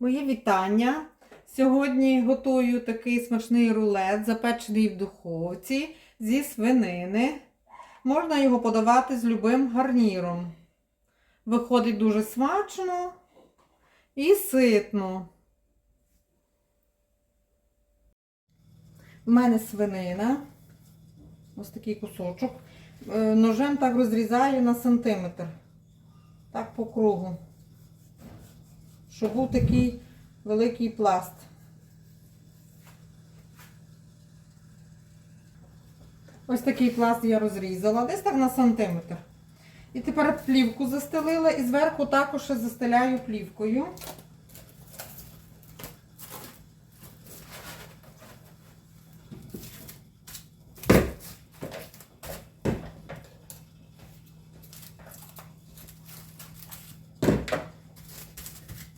Мої вітання. Сьогодні готую такий смачний рулет, запечений в духовці зі свинини. Можна його подавати з любим гарніром. Виходить дуже смачно і ситно. У мене свинина. Ось такий кусочок. Е, Ножем так розрізаю на сантиметр. Так по кругу. Щоб був такий великий пласт. Ось такий пласт я розрізала, десь так на сантиметр. І тепер плівку застелила і зверху також застеляю плівкою.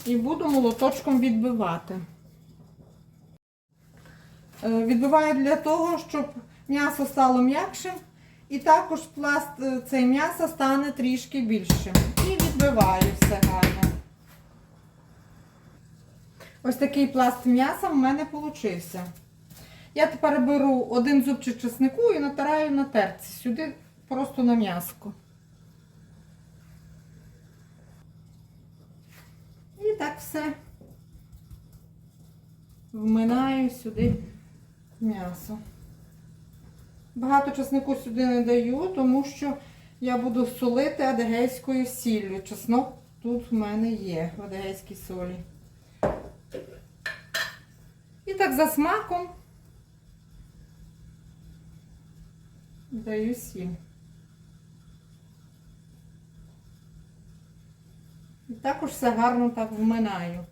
І буду молоточком відбивати. Е, Відбиваю для того, щоб м'ясо стало м'якшим, і також пласт е, цей м'яса стане трішки більшим. І відбиваю все гарно. Ось такий пласт м'яса в мене вийшов. Я тепер беру один зубчик чеснику і натираю на терці сюди просто на м'яско. Так все вминаю сюди м'ясо. Багато чеснику сюди не даю, тому що я буду солити адегейською сіллю. Чеснок тут в мене є в адегейській солі. І так за смаком даю сіль. І також все гарно так вминаю.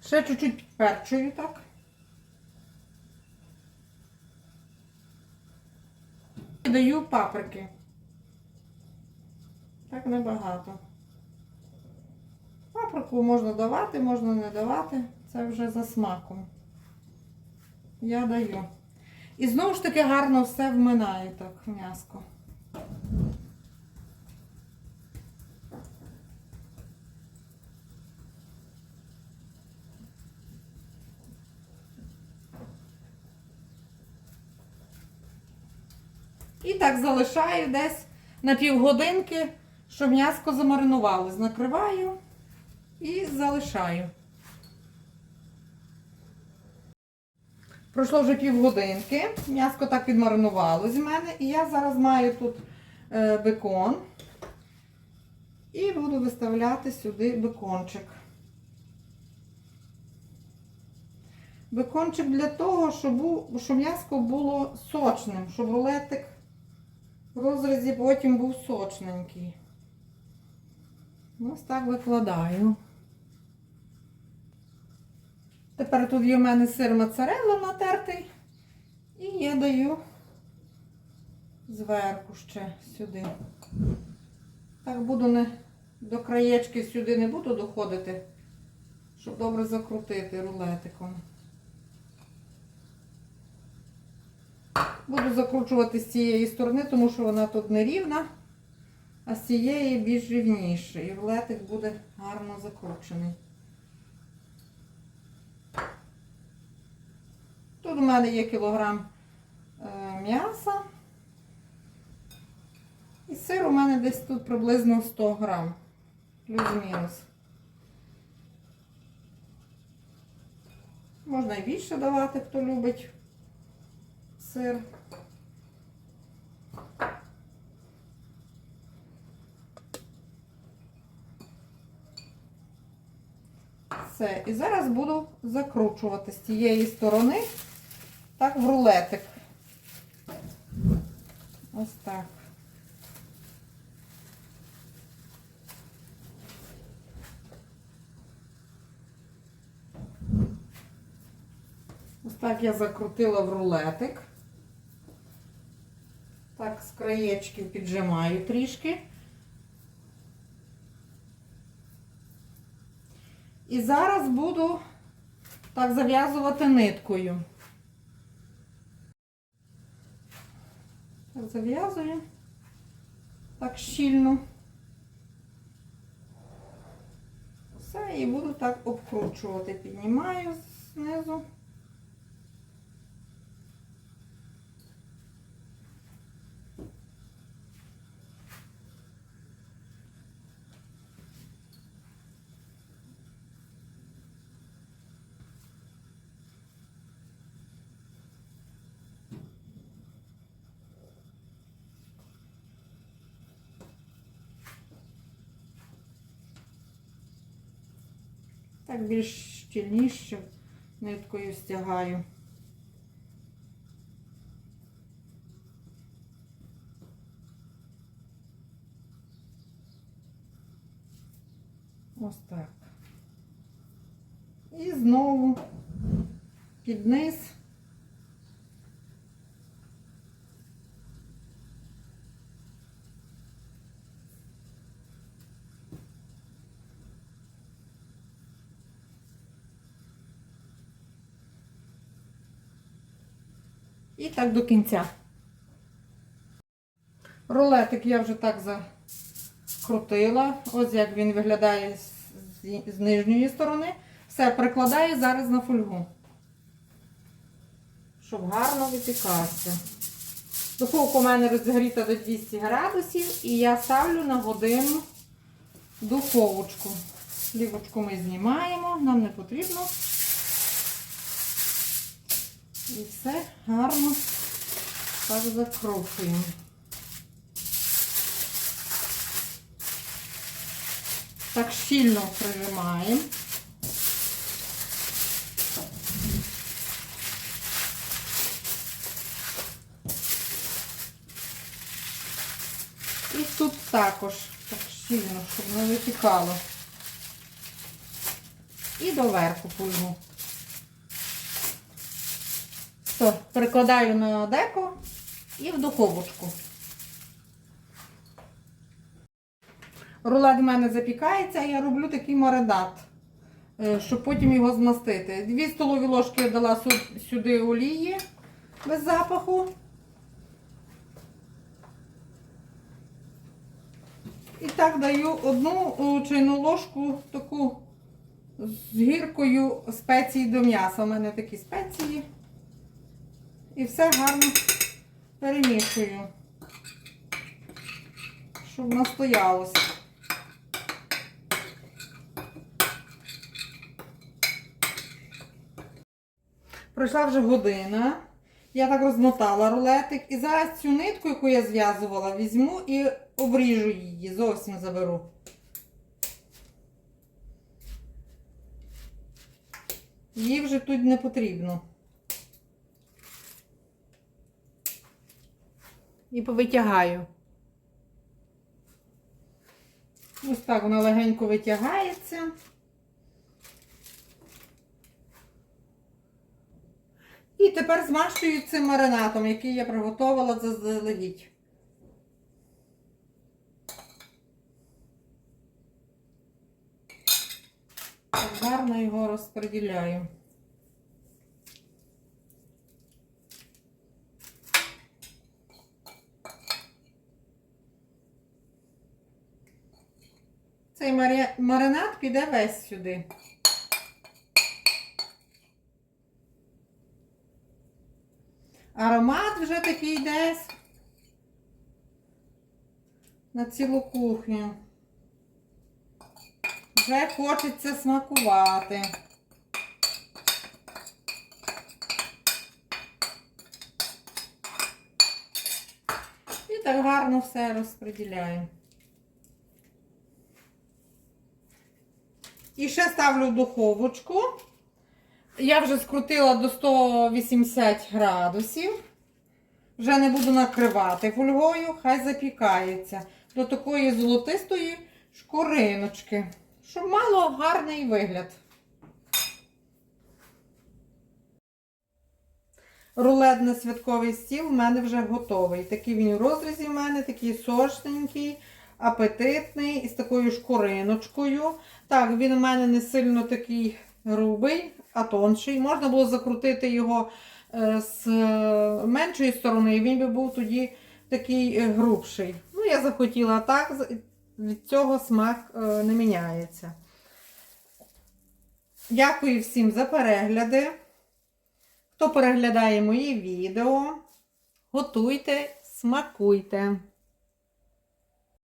Ще чуть-чуть підперчую так. І даю паприки. Так небагато. Паприку можна давати, можна не давати. Це вже за смаком. Я даю. І знову ж таки гарно все вминаю так м'яско. І так залишаю десь на півгодинки, щоб м'яско замаринувалось. Накриваю і залишаю. Пройшло вже півгодинки, м'яско так підмаринувало з мене, і я зараз маю тут е, бекон і буду виставляти сюди бекончик. Бекончик для того, щоб, щоб м'яско було сочним, щоб рулетик в розрізі потім був сочненький. Ось так викладаю. Тепер тут є в мене сир моцарелла натертий. І я даю зверху ще сюди. Так буду не до краєчки сюди не буду доходити, щоб добре закрутити рулетиком. Буду закручувати з цієї сторони, тому що вона тут не рівна, а з цієї більш рівніше. І рулетик буде гарно закручений. Тут у мене є кілограм е, м'яса. І сир у мене десь тут приблизно 100 грам. Плюс-мінус. Можна і більше давати, хто любить сир. Все. І зараз буду закручувати з тієї сторони, так в рулетик. Ось так. Ось так я закрутила в рулетик. Так, з краєчків піджимаю трішки. І зараз буду так зав'язувати ниткою. Так зав'язую. Так щільно. Все, і буду так обкручувати. Піднімаю знизу. Так більш щільніше ниткою стягаю. Ось так. І знову під низ. І так до кінця. Рулетик я вже так закрутила. Ось як він виглядає з, нижньої сторони. Все, прикладаю зараз на фольгу. Щоб гарно випікався. Духовка у мене розігріта до 200 градусів і я ставлю на годину духовочку. Лівочку ми знімаємо, нам не потрібно. І все гарно так закручуємо. Так щільно прижимаємо. І тут також так щільно, щоб не витікало. І доверху фольгу. Все, перекладаю на деко і в духовочку. Рулет в мене запікається, я роблю такий маринад, е, щоб потім його змастити. Дві столові ложки я дала сюди олії без запаху. І так даю одну е, чайну ложку таку з гіркою спеції до м'яса. У мене такі спеції. І все гарно перемішую, щоб настоялося. Пройшла вже година. Я так розмотала рулетик. І зараз цю нитку, яку я зв'язувала, візьму і обріжу її, зовсім заберу. Її вже тут не потрібно. І повитягаю. Ось так вона легенько витягається. І тепер змащую цим маринатом, який я приготувала заздалегідь. Гарно його розподіляю. Цей маринад піде весь сюди. Аромат вже такий десь на цілу кухню. Вже хочеться смакувати. І так гарно все розподіляю. І ще ставлю духовочку. Я вже скрутила до 180 градусів. Вже не буду накривати фольгою, хай запікається до такої золотистої шкуриночки, щоб мало гарний вигляд. Рулет на святковий стіл в мене вже готовий. Такий він у розрізі в мене, такий сочненький, апетитний, із такою шкуриночкою. Так, він у мене не сильно такий грубий, а тонший. Можна було закрутити його е, з е, меншої сторони, і він би був тоді такий е, грубший. Ну, я захотіла так, від цього смак не міняється. Дякую всім за перегляди. Хто переглядає мої відео, готуйте, смакуйте.